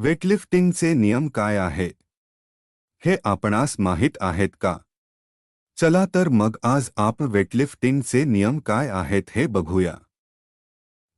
वेटलिफ्टिंगचे नियम काय आहेत हे आपणास माहीत आहेत का? चला तर मग आज आप वेटलिफ्टिंगचे नियम काय आहेत हे बघूया.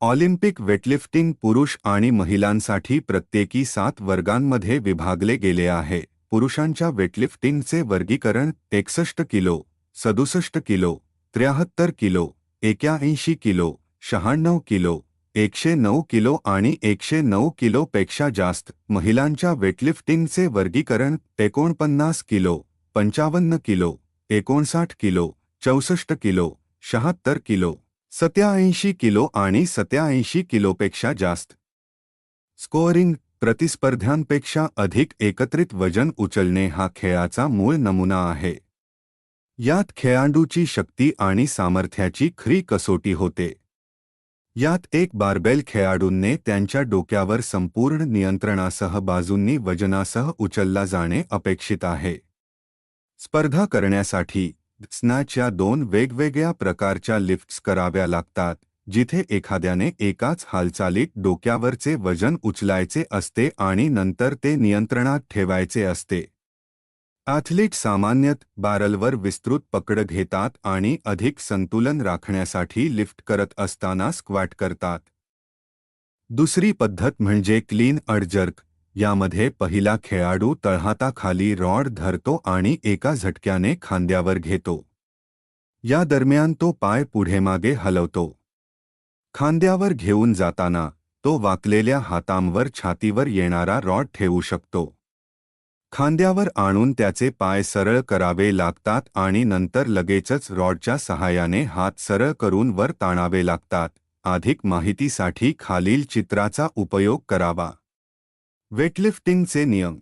ऑलिम्पिक वेटलिफ्टिंग पुरुष आणि महिलांसाठी प्रत्येकी सात वर्गांमध्ये विभागले गेले आहे. पुरुषांच्या वेटलिफ्टिंगचे वर्गीकरण एकसष्ट किलो, सदुसष्ट किलो, त्र्याहत्तर किलो, एक्याऐंशी किलो, शहाण्णव किलो एकशे नऊ किलो आणि एकशे नऊ किलोपेक्षा जास्त महिलांच्या वेटलिफ्टिंगचे वर्गीकरण एकोणपन्नास किलो पंचावन्न किलो एकोणसाठ किलो चौसष्ट किलो शहात्तर किलो सत्याऐंशी किलो आणि सत्याऐंशी किलोपेक्षा जास्त. स्कोअरिंग प्रतिस्पर्ध्यांपेक्षा अधिक एकत्रित वजन उचलणे हा खेळाचा मूळ नमुना आहे. यात खेळाडूची शक्ती आणि सामर्थ्याची खरी कसोटी होते. यात एक बारबेल खेळाडूंने त्यांच्या डोक्यावर संपूर्ण नियंत्रणासह बाजूंनी वजनासह उचलला जाणे अपेक्षित आहे. स्पर्धा करण्यासाठी स्नॅचच्या दोन वेगवेगळ्या प्रकारच्या लिफ्ट्स कराव्या लागतात जिथे एखाद्याने एकाच हालचालीत डोक्यावरचे वजन उचलायचे असते आणि नंतर ते नियंत्रणात ठेवायचे असते. ॲथलीट सामान्यतः बॅरलवर विस्तृत पकड घेतात आणि अधिक संतुलन राखण्यासाठी लिफ्ट करत असताना स्क्वॅट करतात. दुसरी पद्धत म्हणजे क्लीन अडजर्क. यामध्ये पहिला खेळाडू तळहाताखाली रॉड धरतो आणि एका झटक्याने खांद्यावर घेतो. या दरम्यान तो पाय पुढे मागे हलवतो. खांद्यावर घेऊन जाताना तो वाकलेल्या हातांवर छातीवर येणारा रॉड ठेवू शकतो. खांद्यावर आणून त्याचे पाय सरळ करावे लागतात आणि नंतर लगेचच रॉडच्या सहाय्याने हात सरळ करून वर ताणावे लागतात. अधिक माहितीसाठी खालील चित्राचा उपयोग करावा. वेटलिफ्टिंगचे नियम.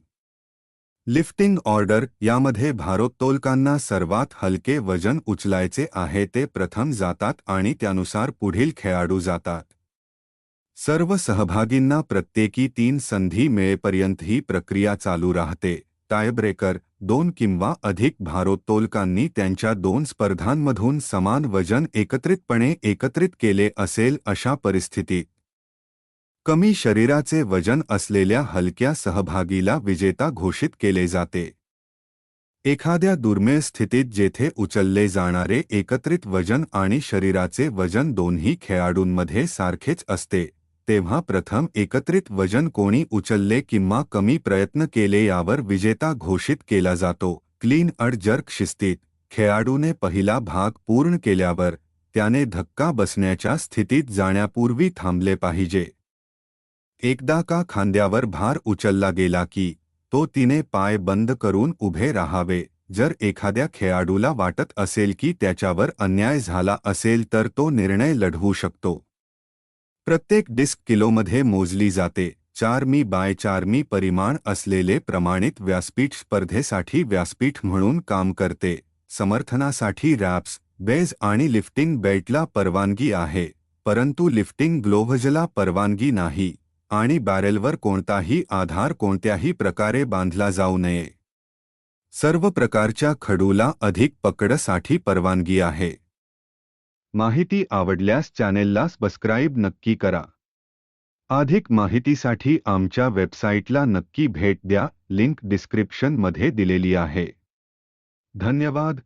लिफ्टिंग ऑर्डर यामध्ये भारोत्तोलकांना सर्वात हलके वजन उचलायचे आहे ते प्रथम जातात आणि त्यानुसार पुढील खेळाडू जातात. सर्व सहभागींना प्रत्येकी तीन संधी मिळेपर्यंत ही प्रक्रिया चालू राहते. टायब्रेकर दोन किंवा अधिक भारोत्तोलकांनी त्यांच्या दोन स्पर्धांमधून समान वजन एकत्रितपणे एकत्रित केले असेल अशा परिस्थितीत. कमी शरीराचे वजन असलेल्या हलक्या सहभागीला विजेता घोषित केले जाते. एखाद्या दुर्मिळ स्थितीत जेथे उचलले जाणारे एकत्रित वजन आणि शरीराचे वजन दोन्ही खेळाडूंमध्ये सारखेच असते. तेव्हा प्रथम एकत्रित वजन कोणी उचलले किंवा कमी प्रयत्न केले यावर विजेता घोषित केला जातो. क्लीन अड जर्क शिस्तीत खेळाडूने पहिला भाग पूर्ण केल्यावर त्याने धक्का बसण्याच्या स्थितीत जाण्यापूर्वी थांबले पाहिजे. एकदा का खांद्यावर भार उचलला गेला की तो तिने पाय बंद करून उभे राहावे. जर एखाद्या खेळाडूला वाटत असेल की त्याच्यावर अन्याय झाला असेल तर तो निर्णय लढवू शकतो. प्रत्येक डिस्क किलोमध्ये मोजली जाते. चार मी बाय चार मी परिमाण असलेले प्रमाणित व्यासपीठ स्पर्धेसाठी व्यासपीठ म्हणून काम करते. समर्थनासाठी रॅप्स बेज आणि लिफ्टिंग बेल्टला परवानगी आहे. परंतु लिफ्टिंग ग्लोव्हजला परवानगी नाही. आणि बॅरेलवर कोणताही आधार कोणत्याही प्रकारे बांधला जाऊ नये. सर्व प्रकारच्या खडूला अधिक पकडसाठी परवानगी आहे. माहिती आवडल्यास चॅनेलला सबस्क्राईब नक्की करा. अधिक माहितीसाठी आमच्या वेबसाईटला नक्की भेट द्या. लिंक डिस्क्रिप्शनमध्ये दिलेली आहे. धन्यवाद.